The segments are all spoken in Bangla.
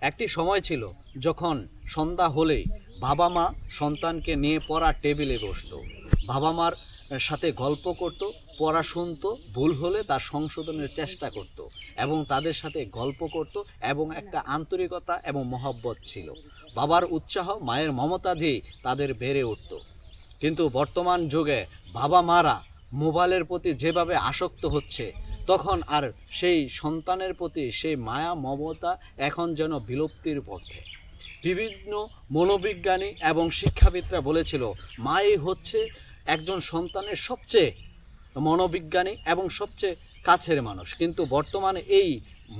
একটি সময় ছিল যখন সন্ধ্যা হলেই বাবা মা সন্তানকে নিয়ে পড়ার টেবিলে বসতো। বাবা মার সাথে গল্প করত, পড়া শুনতো, ভুল হলে তার সংশোধনের চেষ্টা করত এবং তাদের সাথে গল্প করত এবং একটা আন্তরিকতা এবং মহব্বত ছিল। বাবার উৎসাহ, মায়ের মমতা দিয়ে তাদের বেড়ে উঠত। কিন্তু বর্তমান যুগে বাবা মারা মোবাইলের প্রতি যেভাবে আসক্ত হচ্ছে তখন আর সেই সন্তানের প্রতি সেই মায়া মমতা এখন যেন বিলুপ্তির পথে। বিভিন্ন মনোবিজ্ঞানী এবং শিক্ষাবিদরা বলেছিল, মাই হচ্ছে একজন সন্তানের সবচেয়ে মনোবিজ্ঞানী এবং সবচেয়ে কাছের মানুষ। কিন্তু বর্তমানে এই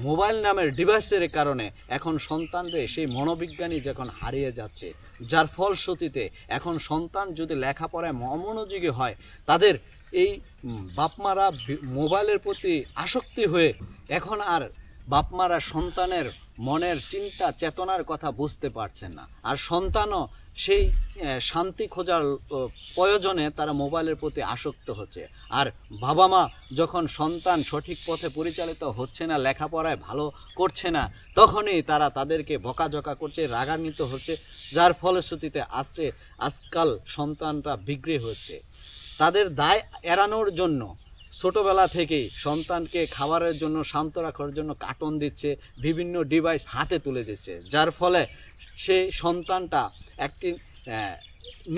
মোবাইল নামের ডিভাইসের কারণে এখন সন্তানদের সেই মনোবিজ্ঞানী যখন হারিয়ে যাচ্ছে, যার ফলশ্রুতিতে এখন সন্তান যদি লেখাপড়ায় অমনোযোগী হয়, তাদের এই বাপমারা মোবাইলের প্রতি আসক্তি হয়ে এখন আর বাপমারা সন্তানের মনের চিন্তা, চেতনার কথা বুঝতে পারছেন না। আর সন্তানও সেই শান্তি খোঁজার প্রয়োজনে তারা মোবাইলের প্রতি আসক্ত হচ্ছে। আর বাবা মা যখন সন্তান সঠিক পথে পরিচালিত হচ্ছে না, লেখাপড়ায় ভালো করছে না, তখনই তারা তাদেরকে বকাঝকা করছে, রাগান্বিত হচ্ছে, যার ফলশ্রুতিতে আসছে আজকাল সন্তানরা বিগ্রে হচ্ছে। তাদের দায় এড়ানোর জন্য। ছোটোবেলা থেকেই সন্তানকে খাবারের জন্য শান্ত রাখার জন্য কার্টন দিচ্ছে, বিভিন্ন ডিভাইস হাতে তুলে দিচ্ছে। যার ফলে সে সন্তানটা একটি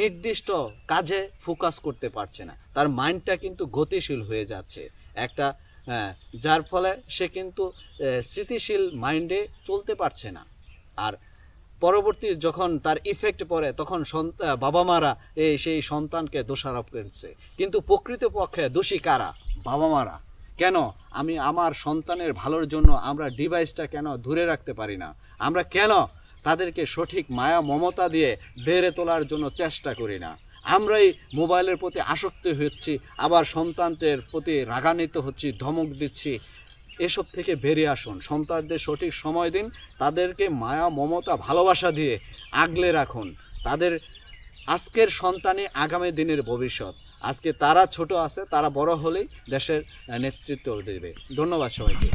নির্দিষ্ট কাজে ফোকাস করতে পারছে না। তার মাইন্ডটা কিন্তু গতিশীল হয়ে যাচ্ছে। একটা যার ফলে সে কিন্তু স্থিতিশীল মাইন্ডে চলতে পারছে না। আর পরবর্তী যখন তার ইফেক্ট পড়ে, তখন বাবা মারা এই সেই সন্তানকে দোষারোপ করছে। কিন্তু প্রকৃতপক্ষে দোষী কারা? বাবা মারা কেন? আমি আমার সন্তানের ভালোর জন্য আমরা ডিভাইসটা কেন দূরে রাখতে পারি না? আমরা কেন তাদেরকে সঠিক মায়া, মমতা দিয়ে বেড়ে তোলার জন্য চেষ্টা করি না? আমরাই মোবাইলের প্রতি আসক্ত হচ্ছি, আবার সন্তানদের প্রতি রাগান্বিত হচ্ছি, ধমক দিচ্ছি এসব থেকে বেরিয়ে আসুন। সন্তানদের সঠিক সময় দিন, তাদেরকে মায়া, মমতা, ভালোবাসা দিয়ে আগলে রাখুন। তাদের আজকের সন্তানই আগামী দিনের ভবিষ্যৎ। আজকে তারা ছোট আছে, তারা বড় হলেই দেশের নেতৃত্ব দেবে। ধন্যবাদ সবাইকে।